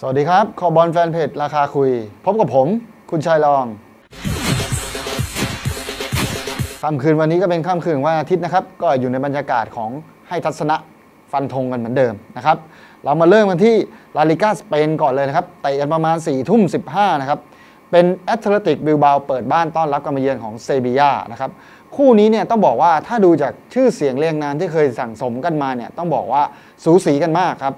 สวัสดีครับคอบอลแฟนเพจราคาคุย พบกับผม คุณชายรองค่ำคืนวันนี้ก็เป็นค่ำคืนวันอาทิตย์นะครับ ก็อยู่ในบรรยากาศของให้ทัศนะฟันธงกันเหมือนเดิมนะครับ เรามาเริ่มกันที่ลาลิกาสเปนก่อนเลยนะครับเตะกันประมาณ4ี่ทุ่มสินะครับ เป็นแอตเลติกบิลบาเปิดบ้านต้อนรับการมาเยือนของเซบียานะครับ คู่นี้เนี่ยต้องบอกว่าถ้าดูจากชื่อเสียงเรียงนามที่เคยสั่งสมกันมาเนี่ยต้องบอกว่าสูสีกันมากครับ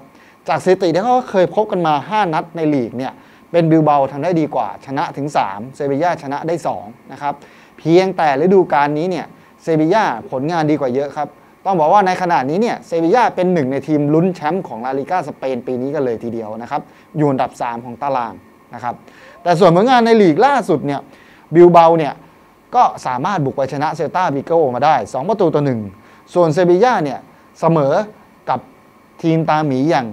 จากสถิติที่เขาเคยพบกันมา 5 นัดในลีกเนี่ยเป็นบิลเบาทำได้ดีกว่าชนะถึง 3 เซบีย่าชนะได้2นะครับเพียงแต่ฤดูกาลนี้เนี่ยเซบีย่าผลงานดีกว่าเยอะครับ ต้องบอกว่าในขณะนี้เนี่ยเซบีย่าเป็นหนึ่งในทีมลุ้นแชมป์ของลาลิก้าสเปนปีนี้กันเลยทีเดียวนะครับอยู่อันดับ 3 ของตารางนะครับแต่ส่วนผลงานในลีกล่าสุดเนี่ยบิลเบาเนี่ยก็สามารถบุกไปชนะเซลตาบิโกมาได้ 2 ประตูต่อ1ส่วนเซบีย่าเนี่ยเสมอกับทีมตาหมีอย่าง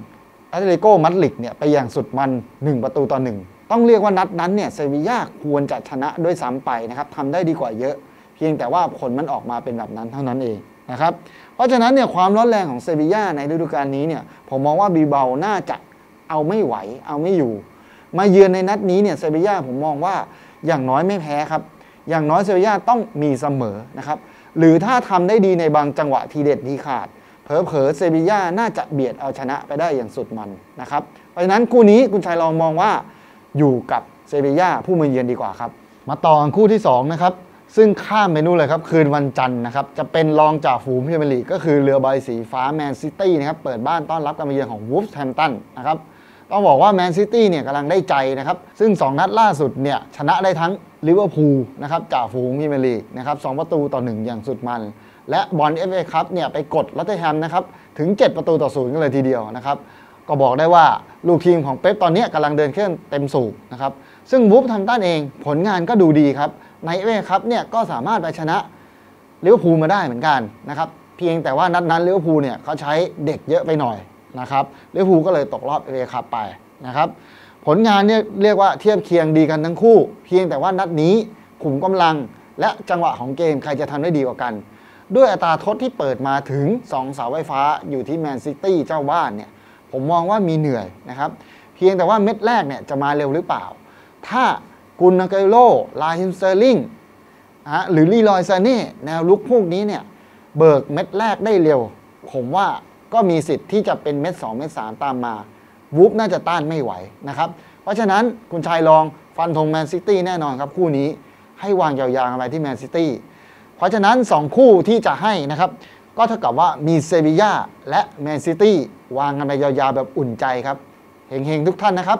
แอตเลติโกมัดลิกเนี่ยไปอย่างสุดมัน 1 ประตูต่อ 1 ต้องเรียกว่านัดนั้นเนี่ยเซบียาควรจะชนะด้วยซ้ำไปนะครับทำได้ดีกว่าเยอะ เพียงแต่ว่าผลมันออกมาเป็นแบบนั้นเท่านั้นเองนะครับเพราะฉะนั้นเนี่ยความร้อนแรงของเซบียาในฤดูกาลนี้เนี่ยผมมองว่าบีเบาน่าจะเอาไม่ไหว เอาไม่อยู่ มาเยือนในนัดนี้เนี่ยเซบียาผมมองว่าอย่างน้อยไม่แพ้ครับ อย่างน้อยเซบียาต้องมีเสมอนะครับหรือถ้าทำได้ดีในบางจังหวะทีเด็ดทีขาด เผลอๆเซบียาน่าจะเบียดเอาชนะไปได้อย่างสุดมันนะครับ เพราะฉะนั้นคู่นี้คุณชัยลองมองว่าอยู่กับเซบียาผู้มาเยือนดีกว่าครับ มาต่อกันคู่ที่2นะครับซึ่งข้ามเมนูเลยครับ คืนวันจันทร์นะครับ จะเป็นรองจากฝูงพรีเมลีก็คือเรือใบสีฟ้าแมนซิตี้นะครับ เปิดบ้านต้อนรับการมาเยือนของวูฟส์แฮมตันนะครับ ต้องบอกว่าแมนซิตี้เนี่ยกำลังได้ใจนะครับ ซึ่ง 2 นัดล่าสุดเนี่ยชนะได้ทั้งลิเวอร์พูลนะครับจากฝูงพรีเมลีกนะครับสประตูต่อ 1 อย่างสุดมัน และบอลเอฟเอคัพเนี่ยไปกดลอตเทแฮมนะครับถึง 7 ประตูต่อศูนย์กันเลยทีเดียวนะครับก็บอกได้ว่าลูกทีมของเป๊ปตอนนี้กำลังเดินเครื่องเต็มสูบนะครับซึ่งวูฟทำต้านเองผลงานก็ดูดีครับในเอฟเอคัพเนี่ยก็สามารถไปชนะลิเวอร์พูลมาได้เหมือนกันนะครับเพียงแต่ว่านัดนั้นลิเวอร์พูลเนี่ยเขาใช้เด็กเยอะไปหน่อยนะครับลิเวอร์พูลก็เลยตกรอบเอฟเอคัพไปนะครับผลงานเนี่ยเรียกว่าเทียบเคียงดีกันทั้งคู่ เพียงแต่ว่านัดนี้ขุมกำลังและจังหวะของเกมใครจะทำได้ดีกว่ากัน ด้วยอัตราทดที่เปิดมาถึง 2 เสาไฟฟ้าอยู่ที่แมนซิตี้เจ้าบ้านเนี่ยผมมองว่ามีเหนื่อยนะครับเพียงแต่ว่าเม็ดแรกเนี่ยจะมาเร็วหรือเปล่า ถ้ากุนนาเกโลลาฮิมเซอร์ลิงฮะหรือลีลอยซาเน่แนวลุกพวกนี้เนี่ยเบิกเม็ดแรกได้เร็ว ผมว่าก็มีสิทธิ์ที่จะเป็นเม็ด 2 เม็ด 3 ตามมาวูฟน่าจะต้านไม่ไหวนะครับเพราะฉะนั้นคุณชายลองฟันธงแมนซิตี้แน่นอนครับคู่นี้ให้วางยาวๆไปที่แมนซิตี้ เพราะฉะนั้น 2 คู่ที่จะให้นะครับ ก็เท่ากับว่ามีเซบียาและแมนซิตี้วางกันไปยาวๆแบบอุ่นใจครับเฮงๆทุกท่านนะครับ